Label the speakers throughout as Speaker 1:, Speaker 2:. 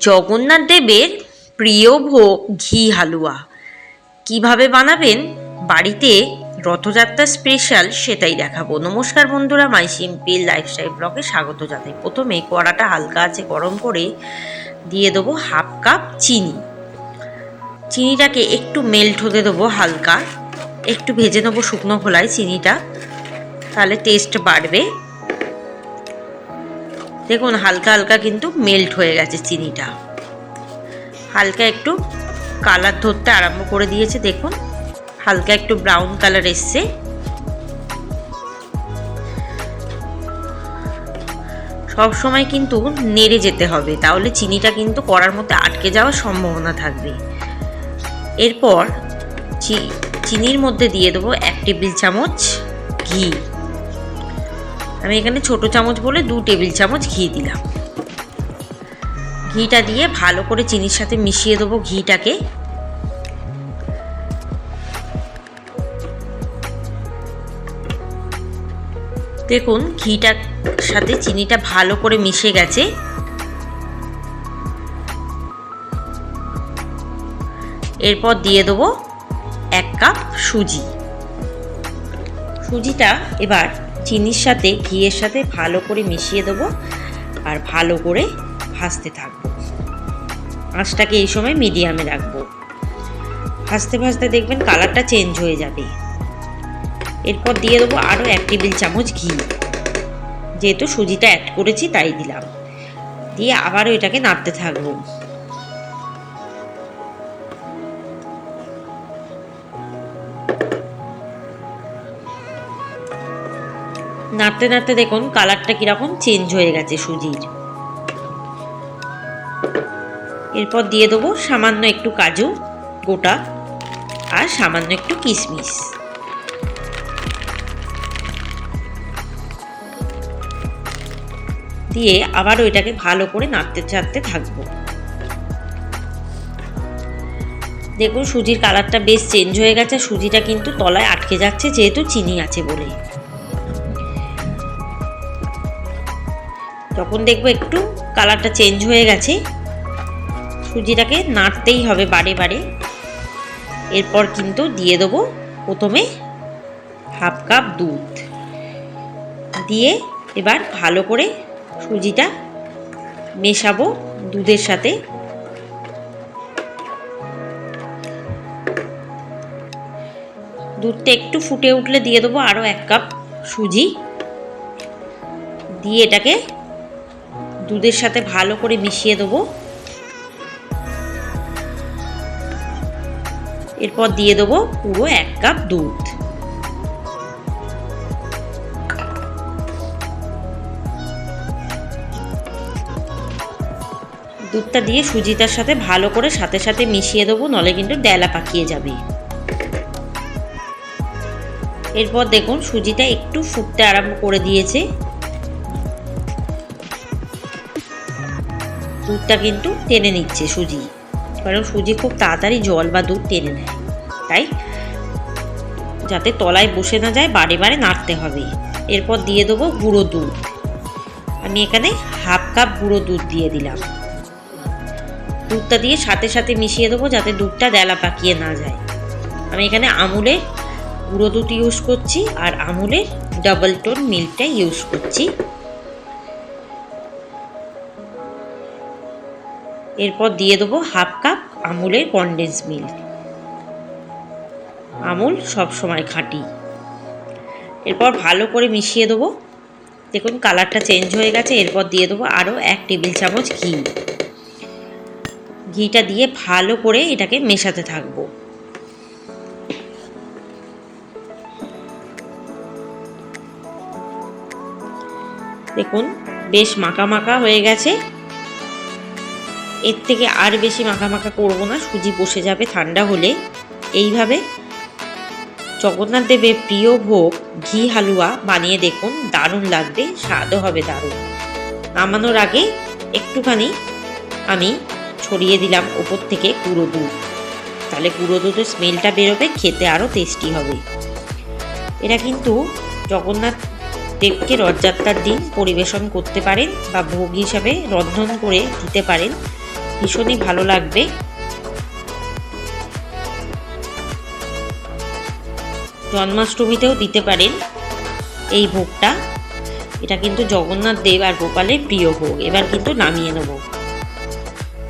Speaker 1: জগন্নাথ দেবের প্রিয় ভোগ ঘি হালুয়া। কীভাবে বানাবেন? বাড়িতে রথযাত্রা স্পেশাল সেটাই দেখাবো। নমস্কার বন্ধুরা, মাই সিম্পল লাইফস্টাইল ব্লগে স্বাগত জানাই। প্রথমে কড়াটা হালকা আছে গরম করে দিয়ে দেবো হাফ কাপ চিনি। চিনিটাকে একটু মেল্ট হতে দেবো হালকা। একটু ভেজে নেব শুকনো খোলায় চিনিটা। তাহলে টেস্ট বাড়বে। দেখুন, হালকা হালকা কিন্তু মেল্ট হয়ে গেছে চিনিটা। হালকা একটু কালার ধরতে আরম্ভ করে দিয়েছে, দেখুন। হালকা একটু ব্রাউন কালার এসছে। সব সময় কিন্তু নেড়ে যেতে হবে, তাহলে চিনিটা কিন্তু কড়ার মধ্যে আটকে যাওয়ার সম্ভাবনা থাকবে। এরপর চিনির মধ্যে দিয়ে দেবো এক টেবিল চামচ ঘি। আমি এখানে ছোট চামচ বলে দু টেবিল চামচ ঘি দিলাম। ঘিটা দিয়ে ভালো করে চিনির সাথে মিশিয়ে দেবো ঘিটাকে। দেখুন, ঘিটার সাথে চিনিটা ভালো করে মিশে গেছে। এরপর দিয়ে দেবো এক কাপ সুজি। সুজিটা এবার চিনির সাথে, ঘিয়ের সাথে ভালো করে মিশিয়ে দেবো আর ভালো করে ভাজতে থাকব। আঁচটাকে এই সময় মিডিয়ামে রাখব। ভাজতে ভাজতে দেখবেন কালারটা চেঞ্জ হয়ে যাবে। এরপর দিয়ে দেবো আরও এক টেবিল চামচ ঘি। যেহেতু সুজিটা অ্যাড করেছি, তাই দিলাম। দিয়ে আবারও এটাকে নাড়তে থাকব। নাড়তে নাড়তে দেখুন কালারটা কীরকম চেঞ্জ হয়ে গেছে সুজির। এরপর দিয়ে দেবো সামান্য একটু কাজু গোটা আর সামান্য একটু কিশমিশ। দিয়ে আবার ওইটাকে ভালো করে নাড়তে চাড়তে থাকব। দেখুন সুজির কালারটা বেশ চেঞ্জ হয়ে গেছে, সুজিটা কিন্তু তলায় আটকে যাচ্ছে, যেহেতু চিনি আছে বলে। যখন দেখব একটু কালারটা চেঞ্জ হয়ে গেছে। সুজিটাকে নাড়তেই হবে বারে বারে। এরপর কিন্তু দিয়ে দেবো প্রথমে হাফ কাপ দুধ। দিয়ে এবার ভালো করে সুজিটা মেশাবো দুধের সাথে। দুধটা একটু ফুটে উঠলে দিয়ে দেবো আরও এক কাপ সুজি। দিয়ে এটাকে দুধের সাথে ভালো করে মিশিয়ে দেবো। এরপর দিয়ে দেবো পুরো এক কাপ দুধ। দুধটা দিয়ে সুজিটার সাথে ভালো করে সাথে সাথে মিশিয়ে দেবো, নলে কিন্তু ডেলা পাকিয়ে যাবে। এরপর দেখুন সুজিটা একটু ফুটতে আরম্ভ করে দিয়েছে। দুধটা কিন্তু টেনে নিচ্ছে সুজি। কারণ সুজি খুব তাড়াতাড়ি জল বা দুধ টেনে নেয়। তাই যাতে তলায় বসে না যায়, বারে বারে নাড়তে হবে। এরপর দিয়ে দেবো গুঁড়ো দুধ। আমি এখানে হাফ কাপ গুঁড়ো দুধ দিয়ে দিলাম। দুধটা দিয়ে সাথে সাথে মিশিয়ে দেবো যাতে দুধটা দেলা পাকিয়ে না যায়। আমি এখানে আমুলের গুঁড়ো দুধ ইউজ করছি আর আমুলের ডাবল টোন মিল্কটা ইউজ করছি। এরপর দিয়ে দেবো হাফ কাপ আমুলের কনডেন্স মিল্ক। আমুল সব সময় খাঁটি। এরপর ভালো করে মিশিয়ে দেবো। দেখুন কালারটা চেঞ্জ হয়ে গেছে, এরপর দিয়ে দেবো আরও এক টেবিল চামচ ঘি। ঘিটা দিয়ে ভালো করে এটাকে মেশাতে থাকব। দেখুন বেশ মাখা মাখা হয়ে গেছে। এর থেকে আর বেশি মাখা করব না, সুজি বসে যাবে ঠান্ডা হলে। এইভাবে জগন্নাথ দেবের প্রিয় ভোগ, ঘি, হালুয়া বানিয়ে দেখুন, দারুণ লাগবে, স্বাদও হবে দারুণ। নামানোর আগে একটুখানি আমি ছড়িয়ে দিলাম ওপর থেকে গুঁড়ো দুধ। তাহলে গুঁড়ো দুধের স্মেলটা বেরোবে, খেতে আরও টেস্টি হবে। এটা কিন্তু জগন্নাথ দেবকে রথযাত্রার দিন পরিবেশন করতে পারেন বা ভোগ হিসাবে রন্ধন করে দিতে পারেন। ভীষণই ভালো লাগবে। জন্মাষ্টমীতেও দিতে পারেন এই ভোগটা। এটা কিন্তু জগন্নাথ দেব আর গোপালের প্রিয় ভোগ। এবার কিন্তু নামিয়ে নেব।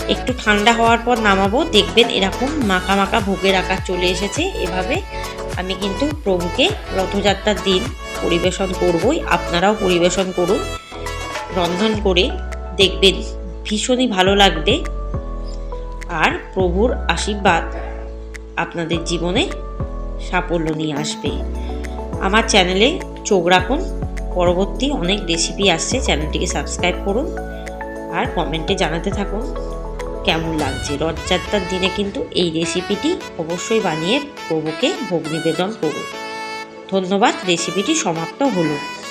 Speaker 1: একটু ঠান্ডা হওয়ার পর নামাবো। দেখবেন এরকম মাখা মাখা ভোগের আকার চলে এসেছে। এভাবে আমি কিন্তু প্রভুকে রথযাত্রার দিন পরিবেশন করবই। আপনারাও পরিবেশন করুন, রন্ধন করে দেখবেন। ভীষণই ভালো লাগবে। আর প্রভুর আশীর্বাদ আপনাদের জীবনে সাফল্য নিয়ে আসবে। আমার চ্যানেলে চোখ রাখুন। পরবর্তী অনেক রেসিপি আসছে, চ্যানেলটিকে সাবস্ক্রাইব করুন আর কমেন্টে জানাতে থাকুন কেমন লাগছে। রথযাত্রার দিনে কিন্তু এই রেসিপিটি অবশ্যই বানিয়ে প্রভুকে ভোগ নিবেদন করুন। ধন্যবাদ। রেসিপিটি সমাপ্ত হলো।